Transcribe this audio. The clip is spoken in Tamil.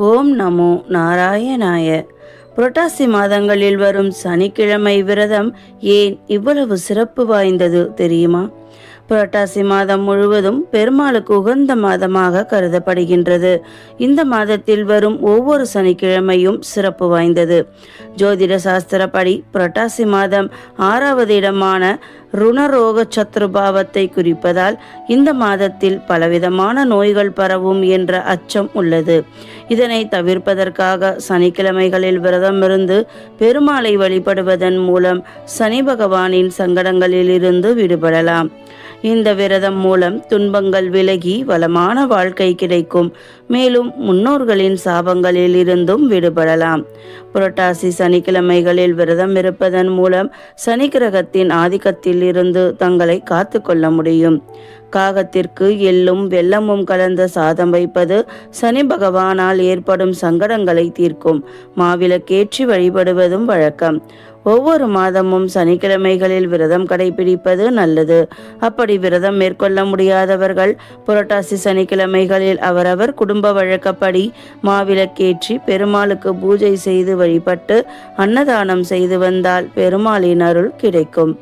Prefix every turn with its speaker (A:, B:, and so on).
A: ஓம் நமோ நாராயணாய. புரட்டாசி மாதங்களில் வரும் சனிக்கிழமை விரதம் ஏன் இவ்வளவு சிறப்பு வாய்ந்தது தெரியுமா? புரட்டாசி மாதம் முழுவதும் பெருமாளுக்கு உகந்த மாதமாக கருதப்படுகின்றது. இந்த மாதத்தில் வரும் ஒவ்வொரு சனிக்கிழமையும் சிறப்பு வாய்ந்தது. ஜோதிட சாஸ்திரப்படி புரட்டாசி மாதம் ஆறாவது இடமான ருணரோக சத்ருபாவத்தை குறிப்பதால் இந்த மாதத்தில் பலவிதமான நோய்கள் பரவும் என்ற அச்சம் உள்ளது. இதனை தவிர்ப்பதற்காக சனிக்கிழமைகளில் விரதம் இருந்து பெருமாளை வழிபடுவதன் மூலம் சனி பகவானின் சங்கடங்களில் இருந்து விடுபடலாம். இந்த விரதம் மூலம் துன்பங்கள் விலகி வளமான வாழ்க்கை கிடைக்கும். மேலும் முன்னோர்களின் சாபங்களில் இருந்தும் விடுபடலாம். புரட்டாசி சனிக்கிழமைகளில் விரதம் இருப்பதன் மூலம் சனி கிரகத்தின் ஆதிக்கத்தில் இருந்து தங்களை காத்து கொள்ள முடியும். காகத்திற்கு எள்ளும் வெள்ளமும் கலந்த சாதம் வைப்பது சனி பகவானால் ஏற்படும் சங்கடங்களை தீர்க்கும். மாவிளக்கேற்றி வழிபடுவதும் வழக்கம். ஒவ்வொரு மாதமும் சனிக்கிழமைகளில் விரதம் கடைபிடிப்பது நல்லது. அப்படி விரதம் மேற்கொள்ள முடியாதவர்கள் புரட்டாசி சனிக்கிழமைகளில் அவரவர் குடும்ப வழக்கப்படி மாவிளக்கேற்றி பெருமாளுக்கு பூஜை செய்து வழிபட்டு அன்னதானம் செய்து வந்தால் பெருமாளின் அருள் கிடைக்கும்.